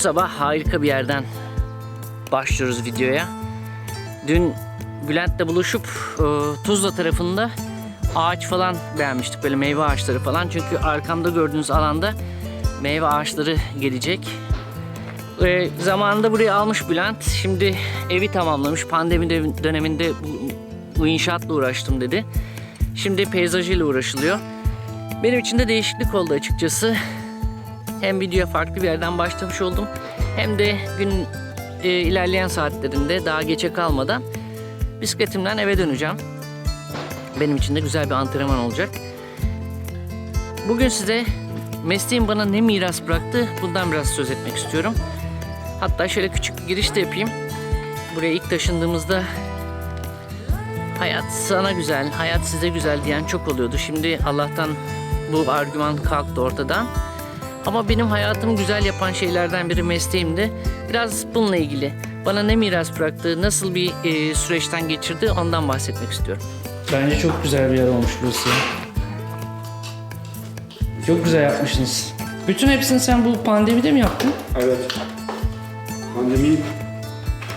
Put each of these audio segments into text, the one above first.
sabah harika bir yerden başlıyoruz videoya. Dün Bülent'le buluşup e, Tuzla tarafında ağaç falan beğenmiştik. Böyle meyve ağaçları falan. Çünkü arkamda gördüğünüz alanda meyve ağaçları gelecek. E, zamanında burayı almış Bülent. Şimdi evi tamamlamış. Pandemi de- döneminde bu, bu inşaatla uğraştım dedi. Şimdi peyzajıyla uğraşılıyor. Benim için de değişiklik oldu açıkçası. Hem videoya farklı bir yerden başlamış oldum. Hem de gün e, ilerleyen saatlerinde daha geçe kalmadan bisikletimden eve döneceğim. Benim için de güzel bir antrenman olacak. Bugün size mesleğim bana ne miras bıraktı bundan biraz söz etmek istiyorum. Hatta şöyle küçük bir giriş de yapayım. Buraya ilk taşındığımızda hayat sana güzel, hayat size güzel diyen çok oluyordu. Şimdi Allah'tan bu argüman kalktı ortadan. Ama benim hayatımı güzel yapan şeylerden biri mesleğimdi. Biraz bununla ilgili. Bana ne miras bıraktı, nasıl bir e, süreçten geçirdi ondan bahsetmek istiyorum. Bence çok güzel bir yer olmuş burası. Çok güzel yapmışsınız. Bütün hepsini sen bu pandemide mi yaptın? Evet. Pandemiyi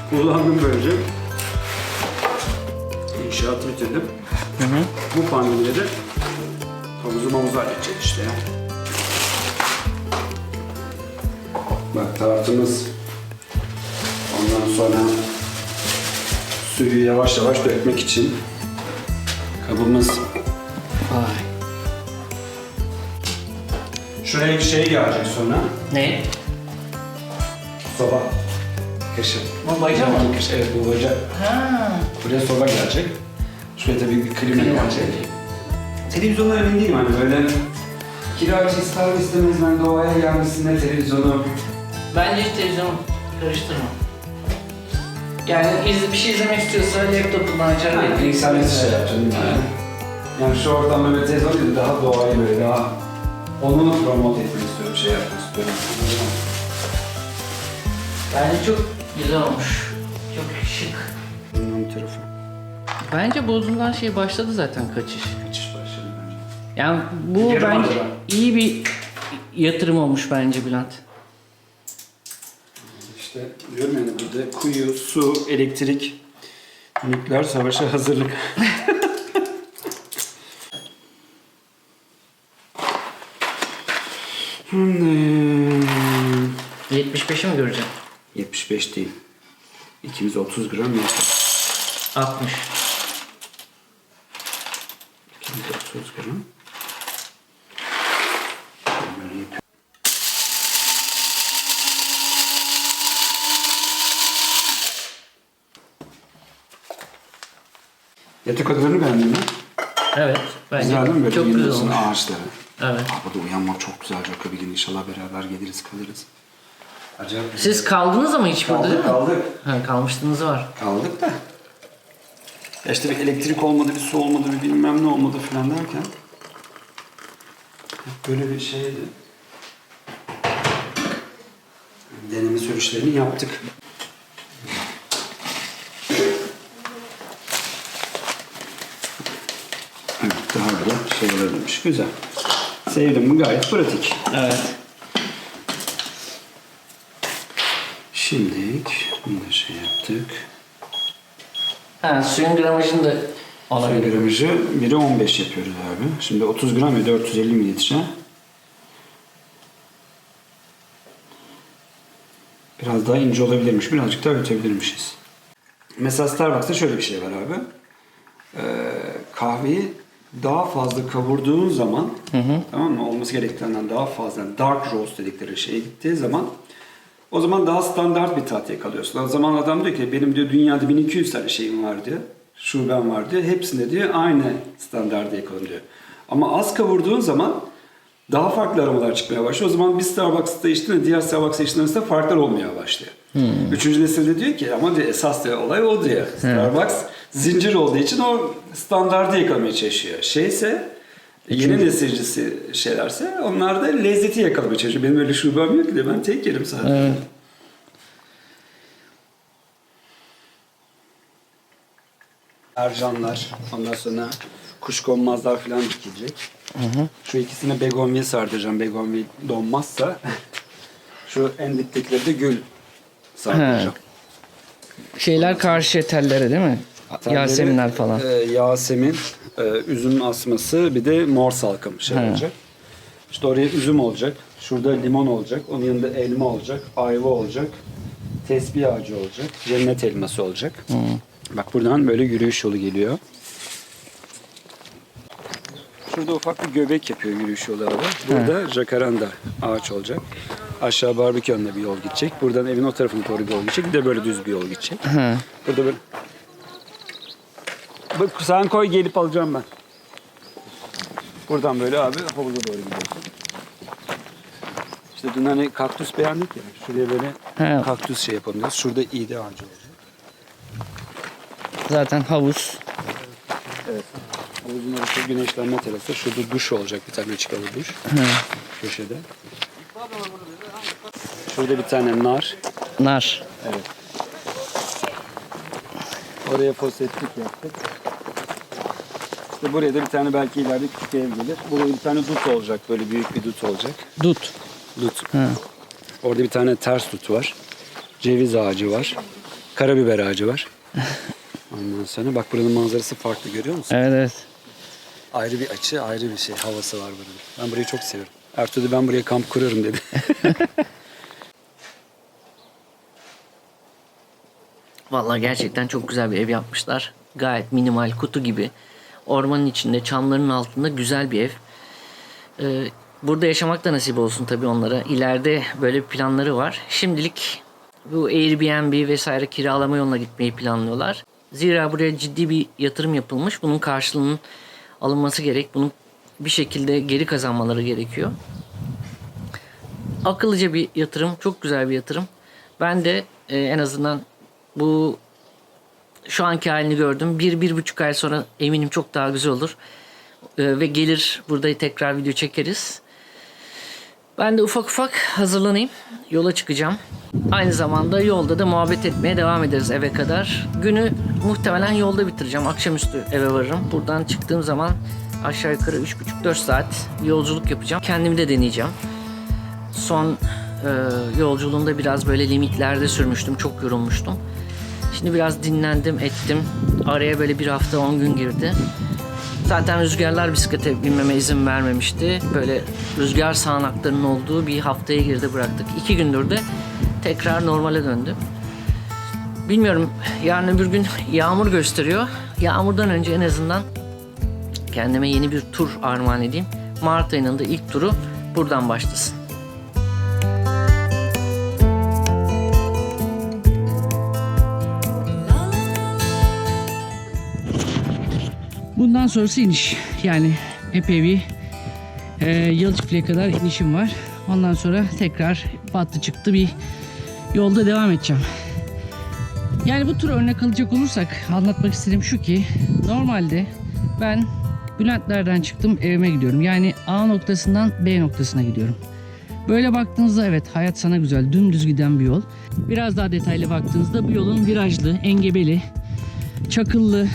kullandım böylece. İnşaatı bitirdim. Hı hı. Bu pandemide de havuzu mavuzu halledeceğiz işte ya. Bak tartımız. Ondan sonra suyu yavaş yavaş dökmek için kabımız. Vay. Şuraya bir şey gelecek sonra. Ne? Soba. Kışın. Bu baca mı? Evet bu baca. Ha. Buraya soba gelecek. Şuraya da bir, klima gelecek. Televizyondan emin değilim hani böyle kiracı ister mi istemez ben doğaya gelmesinde televizyonu Bence hiç televizyon karıştırma. Yani iz, bir şey izlemek istiyorsa laptopundan açar. yani bilgisayarda şey yapacağım yani. Yani şu ortamda böyle televizyon değil daha doğayı böyle daha onu promote etmek istiyorum, şey yapmak istiyorum. Bence çok güzel olmuş. Çok şık. Bunun tarafı. Bence Bodrum'dan şey başladı zaten kaçış. Kaçış başladı bence. Yani bu Geri bence macera. iyi bir yatırım olmuş bence Bülent. İşte diyorum yani burada kuyu, su, elektrik, nükleer savaşa hazırlık. Hmm, 75'i mi göreceğim? 75 değil. İkimiz 30 gram yaptık. 60. İkimiz 30 gram. Böyle yapıyorum. Yatak odalarını beğendin mi? Evet. Bence Güzel değil mi? Böyle çok güzel olmuş. ağaçları. Evet. Aa, burada uyanmak çok güzel Jacko bir gün inşallah beraber geliriz kalırız. Acayip. Siz kaldınız ama hiç burada değil mi? kaldık. Ha, kalmıştınız var. Kaldık da. Ya işte bir elektrik olmadı, bir su olmadı, bir bilmem ne olmadı falan derken. hep Böyle bir şeydi. Deneme sürüşlerini yaptık. Evet, daha da şey olabilirmiş. Güzel. Sevdim bu gayet pratik. Evet. Şimdilik bunu da şey yaptık. Ha, suyun gramajını da ona Suyu göre. gramajı 1'e 15 yapıyoruz abi. Şimdi 30 gram ve 450 mililitre. Biraz daha ince olabilirmiş. Birazcık daha ötebilirmişiz. Mesela Starbucks'ta şöyle bir şey var abi. Ee, kahveyi daha fazla kavurduğun zaman tamam mı? Olması gerektiğinden daha fazla yani dark roast dedikleri şeye gittiği zaman o zaman daha standart bir tat yakalıyorsun. O zaman adam diyor ki benim diyor dünyada 1200 tane şeyim var diyor. Şubem var diyor. Hepsinde diyor aynı standarda yakalım diyor. Ama az kavurduğun zaman daha farklı aromalar çıkmaya başlıyor. O zaman bir Starbucks'ta içtiğinde diğer Starbucks içtiğinde arasında farklar olmaya başlıyor. Üçüncü nesilde diyor ki ama diyor, esas diyor, olay o diyor. Starbucks zincir olduğu için o standardı yakalamaya çalışıyor. Şeyse yeni nesilcisi şeylerse onlar da lezzeti yakalamaya çalışıyor. Benim öyle şubem yok ki de ben tek yerim sadece. Evet. Ercanlar, ondan sonra kuşkonmazlar falan dikilecek. Şu ikisine begonye sardıracağım. Begonye donmazsa Şu en diptekileri de gül sağlayacağım. Şeyler karşı tellere değil mi? Telleri, Yaseminler falan. E, Yasemin, e, üzüm asması bir de mor salkım şey He. olacak. İşte oraya üzüm olacak. Şurada limon olacak. Onun yanında elma olacak. Ayva olacak. Tesbih ağacı olacak. Cennet elması olacak. Bak buradan böyle yürüyüş yolu geliyor. Şurada ufak bir göbek yapıyor yürüyüş yolu abi. Burada jacaranda ağaç olacak. Aşağı barbekü yönüne bir yol gidecek. Buradan evin o tarafına doğru bir yol gidecek. Bir de böyle düz bir yol gidecek. Hı. Burada böyle. Bak sen koy gelip alacağım ben. Buradan böyle abi havuza doğru gidiyorsun. İşte dün hani kaktüs beğendik ya. Şuraya böyle He. kaktüs şey yapalım diyoruz. Şurada iğde ağacı olacak. Zaten havuz. Evet. Havuzun orası güneşlenme terası. Şurada duş olacak bir tane çıkalı duş. Hı. Köşede. Şurada bir tane nar. Nar. Evet. Oraya foseptik yaptık. İşte buraya da bir tane belki ileride küçük ev gelir. Burada bir tane dut olacak. Böyle büyük bir dut olacak. Dut. Dut. Hı. Orada bir tane ters dut var. Ceviz ağacı var. Karabiber ağacı var. Ondan sonra bak buranın manzarası farklı görüyor musun? Evet evet. Ayrı bir açı, ayrı bir şey havası var buranın. Ben burayı çok seviyorum. Ertuğrul ben buraya kamp kurarım dedi. Vallahi gerçekten çok güzel bir ev yapmışlar. Gayet minimal, kutu gibi. Ormanın içinde, çamların altında güzel bir ev. Ee, burada yaşamak da nasip olsun tabii onlara. İleride böyle planları var. Şimdilik bu Airbnb vesaire kiralama yoluna gitmeyi planlıyorlar. Zira buraya ciddi bir yatırım yapılmış. Bunun karşılığının alınması gerek. Bunun bir şekilde geri kazanmaları gerekiyor. Akıllıca bir yatırım, çok güzel bir yatırım. Ben de e, en azından bu şu anki halini gördüm. Bir, bir buçuk ay sonra eminim çok daha güzel olur. E, ve gelir burada tekrar video çekeriz. Ben de ufak ufak hazırlanayım. Yola çıkacağım. Aynı zamanda yolda da muhabbet etmeye devam ederiz eve kadar. Günü muhtemelen yolda bitireceğim. Akşamüstü eve varırım. Buradan çıktığım zaman aşağı yukarı 3,5-4 saat yolculuk yapacağım. Kendimi de deneyeceğim. Son e, yolculuğumda biraz böyle limitlerde sürmüştüm. Çok yorulmuştum. Şimdi biraz dinlendim, ettim. Araya böyle bir hafta 10 gün girdi. Zaten rüzgarlar bisiklete binmeme izin vermemişti. Böyle rüzgar sağanaklarının olduğu bir haftaya girdi bıraktık. İki gündür de tekrar normale döndü. Bilmiyorum yarın öbür gün yağmur gösteriyor. Yağmurdan önce en azından kendime yeni bir tur armağan edeyim. Mart ayının da ilk turu buradan başlasın. Bundan sonrası iniş. Yani epey bir e, Yalçıklı'ya kadar inişim var. Ondan sonra tekrar battı çıktı bir yolda devam edeceğim. Yani bu tur örnek alacak olursak anlatmak istediğim şu ki normalde ben Bülentlerden çıktım evime gidiyorum. Yani A noktasından B noktasına gidiyorum. Böyle baktığınızda evet hayat sana güzel dümdüz giden bir yol. Biraz daha detaylı baktığınızda bu yolun virajlı, engebeli, çakıllı,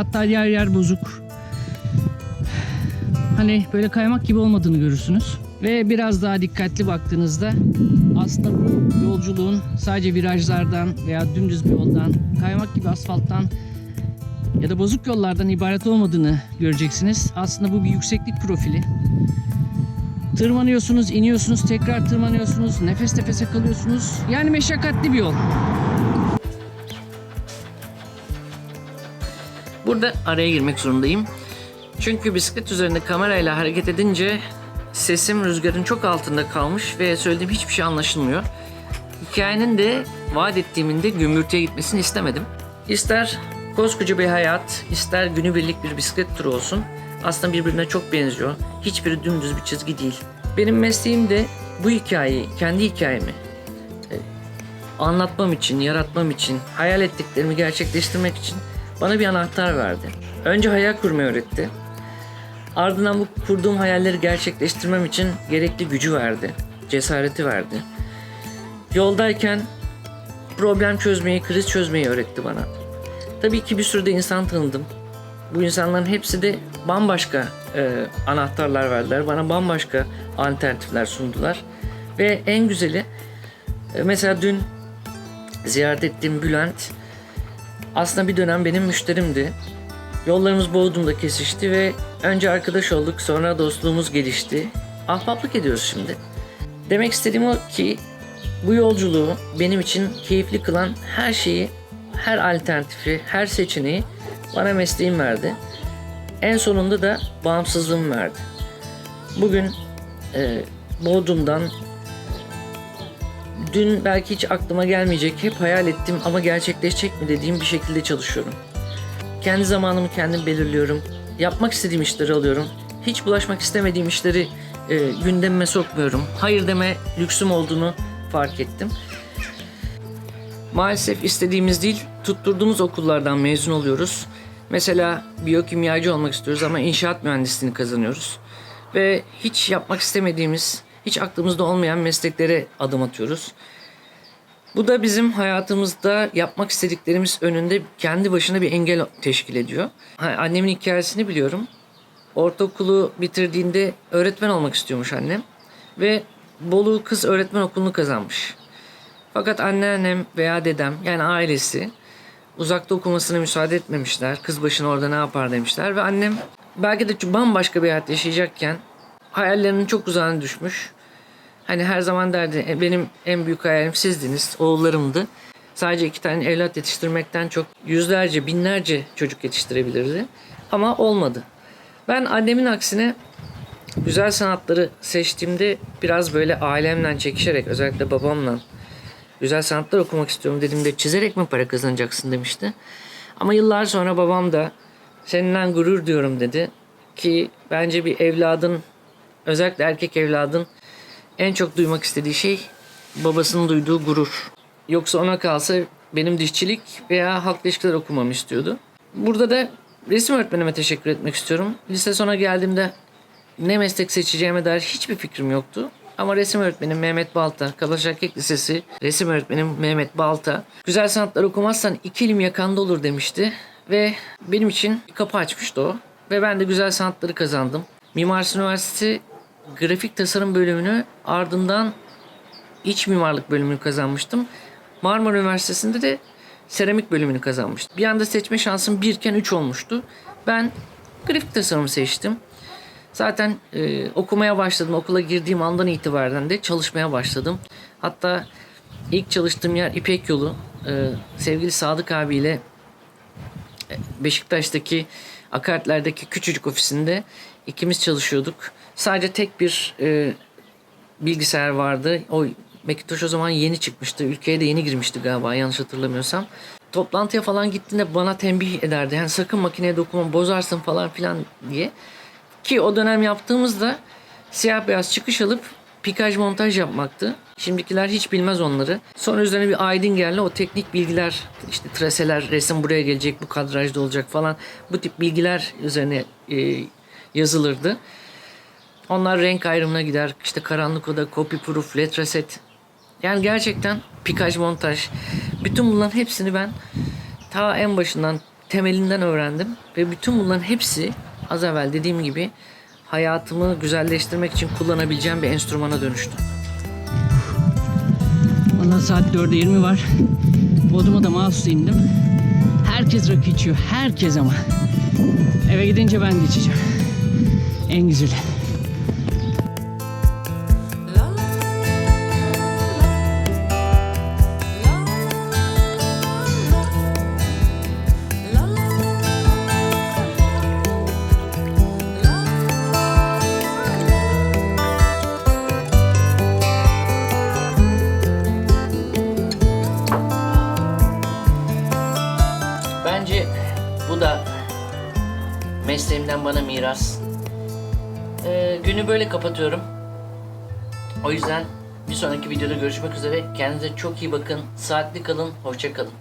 hatta yer yer bozuk. Hani böyle kaymak gibi olmadığını görürsünüz. Ve biraz daha dikkatli baktığınızda aslında bu yolculuğun sadece virajlardan veya dümdüz bir yoldan, kaymak gibi asfalttan ya da bozuk yollardan ibaret olmadığını göreceksiniz. Aslında bu bir yükseklik profili. Tırmanıyorsunuz, iniyorsunuz, tekrar tırmanıyorsunuz, nefes nefese kalıyorsunuz. Yani meşakkatli bir yol. Burada araya girmek zorundayım. Çünkü bisiklet üzerinde kamerayla hareket edince sesim rüzgarın çok altında kalmış ve söylediğim hiçbir şey anlaşılmıyor. Hikayenin de vaat ettiğimin de gümbürtüye gitmesini istemedim. İster koskoca bir hayat, ister günübirlik bir bisiklet turu olsun. Aslında birbirine çok benziyor. Hiçbiri dümdüz bir çizgi değil. Benim mesleğim de bu hikayeyi, kendi hikayemi e, anlatmam için, yaratmam için, hayal ettiklerimi gerçekleştirmek için bana bir anahtar verdi. Önce hayal kurmayı öğretti. Ardından bu kurduğum hayalleri gerçekleştirmem için gerekli gücü verdi, cesareti verdi. Yoldayken problem çözmeyi, kriz çözmeyi öğretti bana. Tabii ki bir sürü de insan tanıdım. Bu insanların hepsi de bambaşka e, anahtarlar verdiler. Bana bambaşka alternatifler sundular. Ve en güzeli e, mesela dün ziyaret ettiğim Bülent aslında bir dönem benim müşterimdi. Yollarımız Bodrum'da kesişti ve önce arkadaş olduk sonra dostluğumuz gelişti. Ahbaplık ediyoruz şimdi. Demek istediğim o ki bu yolculuğu benim için keyifli kılan her şeyi, her alternatifi, her seçeneği bana mesleğim verdi. En sonunda da bağımsızlığım verdi. Bugün e, Bodrum'dan dün belki hiç aklıma gelmeyecek, hep hayal ettim ama gerçekleşecek mi dediğim bir şekilde çalışıyorum. Kendi zamanımı kendim belirliyorum. Yapmak istediğim işleri alıyorum. Hiç bulaşmak istemediğim işleri e, gündemime sokmuyorum. Hayır deme lüksüm olduğunu fark ettim. Maalesef istediğimiz değil, tutturduğumuz okullardan mezun oluyoruz. Mesela biyokimyacı olmak istiyoruz ama inşaat mühendisliğini kazanıyoruz. Ve hiç yapmak istemediğimiz, hiç aklımızda olmayan mesleklere adım atıyoruz. Bu da bizim hayatımızda yapmak istediklerimiz önünde kendi başına bir engel teşkil ediyor. Annemin hikayesini biliyorum. Ortaokulu bitirdiğinde öğretmen olmak istiyormuş annem. Ve Bolu Kız Öğretmen Okulu'nu kazanmış. Fakat anneannem veya dedem yani ailesi uzakta okumasına müsaade etmemişler. Kız başına orada ne yapar demişler ve annem belki de bambaşka bir hayat yaşayacakken hayallerinin çok uzağına düşmüş. Hani her zaman derdi "E, benim en büyük hayalim sizdiniz, oğullarımdı. Sadece iki tane evlat yetiştirmekten çok yüzlerce, binlerce çocuk yetiştirebilirdi. Ama olmadı. Ben annemin aksine güzel sanatları seçtiğimde biraz böyle ailemden çekişerek özellikle babamla güzel sanatlar okumak istiyorum dediğimde çizerek mi para kazanacaksın demişti. Ama yıllar sonra babam da seninle gurur diyorum dedi ki bence bir evladın özellikle erkek evladın en çok duymak istediği şey babasının duyduğu gurur. Yoksa ona kalsa benim dişçilik veya halk ilişkiler okumamı istiyordu. Burada da resim öğretmenime teşekkür etmek istiyorum. Lise sona geldiğimde ne meslek seçeceğime dair hiçbir fikrim yoktu. Ama resim öğretmenim Mehmet Balta, Kalaş Erkek Lisesi resim öğretmenim Mehmet Balta. Güzel sanatlar okumazsan iki elim yakanda olur demişti. Ve benim için kapı açmıştı o. Ve ben de güzel sanatları kazandım. Mimar Üniversitesi grafik tasarım bölümünü ardından iç mimarlık bölümünü kazanmıştım. Marmara Üniversitesi'nde de seramik bölümünü kazanmıştım. Bir anda seçme şansım birken 3 olmuştu. Ben grafik tasarımı seçtim. Zaten e, okumaya başladım. Okula girdiğim andan itibaren de çalışmaya başladım. Hatta ilk çalıştığım yer İpek Yolu. E, sevgili Sadık abiyle e, Beşiktaş'taki akaretlerdeki küçücük ofisinde ikimiz çalışıyorduk. Sadece tek bir e, bilgisayar vardı. O Macintosh o zaman yeni çıkmıştı. Ülkeye de yeni girmişti galiba yanlış hatırlamıyorsam. Toplantıya falan gittiğinde bana tembih ederdi. Yani sakın makineye dokunma bozarsın falan filan diye. Ki o dönem yaptığımızda siyah beyaz çıkış alıp pikaj montaj yapmaktı. Şimdikiler hiç bilmez onları. Sonra üzerine bir aydın geldi. O teknik bilgiler işte traseler, resim buraya gelecek, bu kadrajda olacak falan. Bu tip bilgiler üzerine e, yazılırdı. Onlar renk ayrımına gider. İşte karanlık oda, copy proof, letraset. Yani gerçekten pikaj montaj. Bütün bunların hepsini ben ta en başından temelinden öğrendim. Ve bütün bunların hepsi az evvel dediğim gibi hayatımı güzelleştirmek için kullanabileceğim bir enstrümana dönüştü. Valla saat 4'e 20 var. Bodrum'a da mahsus indim. Herkes rakı içiyor. Herkes ama. Eve gidince ben de içeceğim. En güzeli. Mesleğimden bana miras. Ee, günü böyle kapatıyorum. O yüzden bir sonraki videoda görüşmek üzere. Kendinize çok iyi bakın. Saatli kalın. Hoşça kalın.